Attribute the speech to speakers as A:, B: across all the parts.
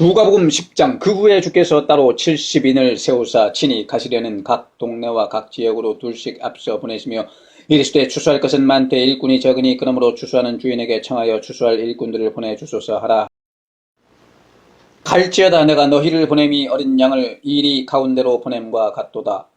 A: 누가복음 10장 그 후에 주께서 따로 70인을 세우사 친히 가시려는 각 동네와 각 지역으로 둘씩 앞서 보내시며 이르시되 추수할 것은 많되 일꾼이 적으니 그러므로 추수하는 주인에게 청하여 추수할 일꾼들을 보내주소서 하라. 갈지어다 내가 너희를 보냄이 어린 양을 이리 가운데로 보냄과 같도다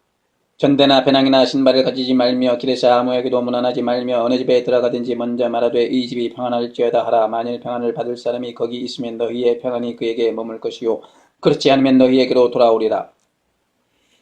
A: 전대나 배낭이나 신발을 가지지 말며 길에서 아무에게도 문안하지 말며 어느 집에 들어가든지 먼저 말하되 이 집이 평안할지어다 하라. 만일 평안을 받을 사람이 거기 있으면 너희의 평안이 그에게 머물 것이요. 그렇지 않으면 너희에게로 돌아오리라.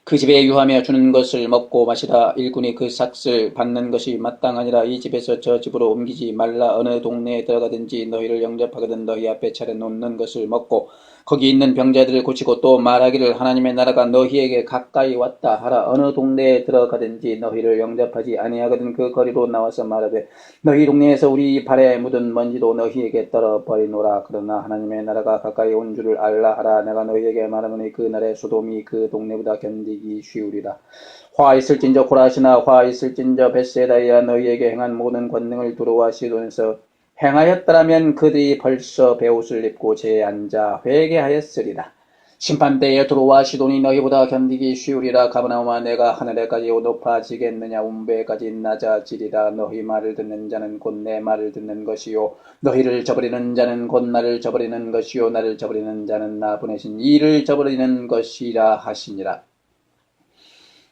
A: 그 집에 유하며 주는 것을 먹고 마시라. 일꾼이 그 삭을 받는 것이 마땅하니라. 이 집에서 저 집으로 옮기지 말라. 어느 동네에 들어가든지 너희를 영접하거든 너희 앞에 차려 놓는 것을 먹고 거기 있는 병자들을 고치고 또 말하기를 하나님의 나라가 너희에게 가까이 왔다 하라. 어느 동네에 들어가든지 너희를 영접하지 아니하거든 그 거리로 나와서 말하되 너희 동네에서 우리 발에 묻은 먼지도 너희에게 떨어 버리노라. 그러나 하나님의 나라가 가까이 온 줄을 알라 하라. 내가 너희에게 말하노니 그 날에 소돔이 그 동네보다 견디기 쉬우리라. 화 있을진저 고라시나 화 있을진저 베세다이야 너희에게 행한 모든 권능을 두루와 시돈에서 행하였더라면 그들이 벌써 베옷을 입고 제에 앉아 회개하였으리라. 심판때에 두루와 시돈이 너희보다 견디기 쉬우리라. 가버나움아 내가 하늘에까지 높아지겠느냐? 운배까지 낮아지리라. 너희 말을 듣는 자는 곧 내 말을 듣는 것이요. 너희를 저버리는 자는 곧 나를 저버리는 것이요. 나를 저버리는 자는 나 보내신 이를 저버리는 것이라 하시니라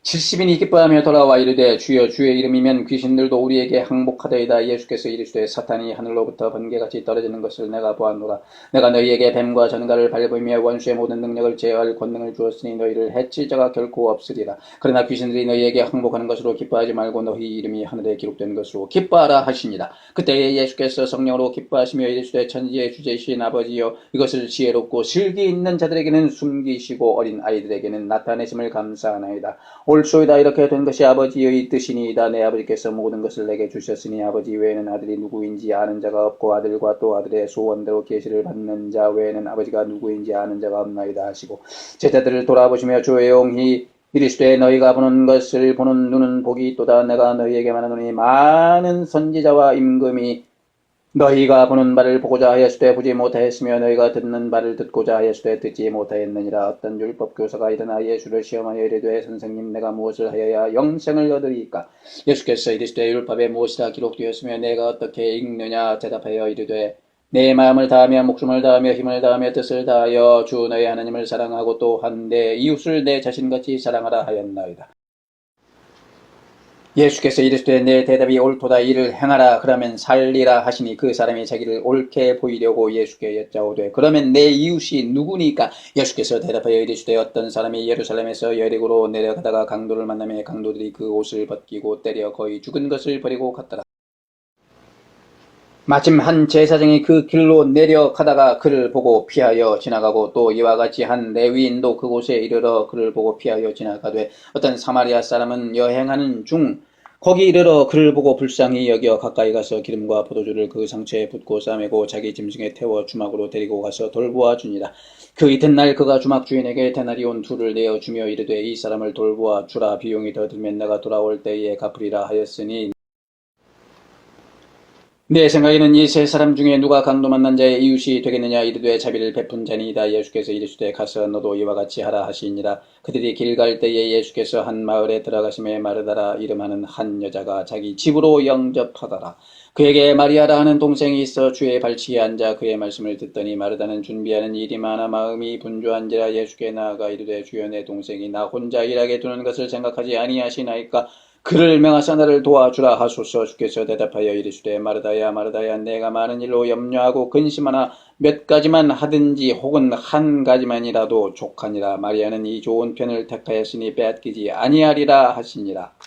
A: 70인이 기뻐하며 돌아와 이르되 주여 주의 이름이면 귀신들도 우리에게 항복하더이다. 예수께서 이르시되 사탄이 하늘로부터 번개같이 떨어지는 것을 내가 보았노라. 내가 너희에게 뱀과 전갈을 밟으며 원수의 모든 능력을 제어할 권능을 주었으니 너희를 해칠 자가 결코 없으리라. 그러나 귀신들이 너희에게 항복하는 것으로 기뻐하지 말고 너희 이름이 하늘에 기록된 것으로 기뻐하라 하시니라 그때에 예수께서 성령으로 기뻐하시며 이르시되 천지의 주제이신 아버지여 이것을 지혜롭고 실기 있는 자들에게는 숨기시고 어린 아이들에게는 나타내심을 감사하나이다. 올 소이다 이렇게 된 것이 아버지의 뜻이니이다. 내 아버지께서 모든 것을 내게 주셨으니 아버지 외에는 아들이 누구인지 아는 자가 없고 아들과 또 아들의 소원대로 계시를 받는 자 외에는 아버지가 누구인지 아는 자가 없나이다 하시고 제자들을 돌아보시며 조용히 이르시되 너희가 보는 것을 보는 눈은 복이 있도다. 내가 너희에게 말하노니 많은 선지자와 임금이 너희가 보는 바를 보고자 하였으되 보지 못하였으며 너희가 듣는 바를 듣고자 하였으되 듣지 못하였느니라. 어떤 율법 교사가 일어나 예수를 시험하여 이르되 선생님 내가 무엇을 하여야 영생을 얻으리까? 예수께서 이르시되 율법에 무엇이라 기록되었으며 내가 어떻게 읽느냐? 대답하여 이르되 내 마음을 다하며 목숨을 다하며 힘을 다하며 뜻을 다하여 주 너희 하나님을 사랑하고 또한 내 이웃을 내 자신같이 사랑하라 하였나이다. 예수께서 이르시되 내 대답이 옳도다 이를 행하라 그러면 살리라 하시니 그 사람이 자기를 옳게 보이려고 예수께 여짜오되 그러면 내 이웃이 누구니까? 예수께서 대답하여 이르시되 어떤 사람이 예루살렘에서 여리고로 내려가다가 강도를 만나며 강도들이 그 옷을 벗기고 때려 거의 죽은 것을 버리고 갔더라 마침 한 제사장이 그 길로 내려가다가 그를 보고 피하여 지나가고 또 이와 같이 한 레위인도 그곳에 이르러 그를 보고 피하여 지나가되 어떤 사마리아 사람은 여행하는 중 거기 이르러 그를 보고 불쌍히 여겨 가까이 가서 기름과 포도주를 그 상처에 붓고 싸매고 자기 짐승에 태워 주막으로 데리고 가서 돌보아 주니라. 그 이튿날 그가 주막 주인에게 데나리온 둘을 내어 주며 이르되 이 사람을 돌보아 주라 비용이 더 들면 내가 돌아올 때에 갚으리라 하였으니 내 생각에는 이 세 사람 중에 누가 강도 만난 자의 이웃이 되겠느냐? 이르되 자비를 베푼 자니이다. 예수께서 이르시되 가서 너도 이와 같이 하라 하시니라. 그들이 길 갈 때에 예수께서 한 마을에 들어가심에 마르다라 이름하는 한 여자가 자기 집으로 영접하더라. 그에게 마리아라 하는 동생이 있어 주의 발치에 앉아 그의 말씀을 듣더니 마르다는 준비하는 일이 많아 마음이 분주한지라 예수께 나아가 이르되 내 동생이 나 혼자 일하게 두는 것을 생각하지 아니하시나이까 그를 명하사 나를 도와주라 하소서. 주께서 대답하여 이르시되 마르다야 마르다야 내가 많은 일로 염려하고 근심하나 몇 가지만 하든지 혹은 한 가지만이라도 족하니라. 마리아는 이 좋은 편을 택하였으니 빼앗기지 아니하리라 하시니라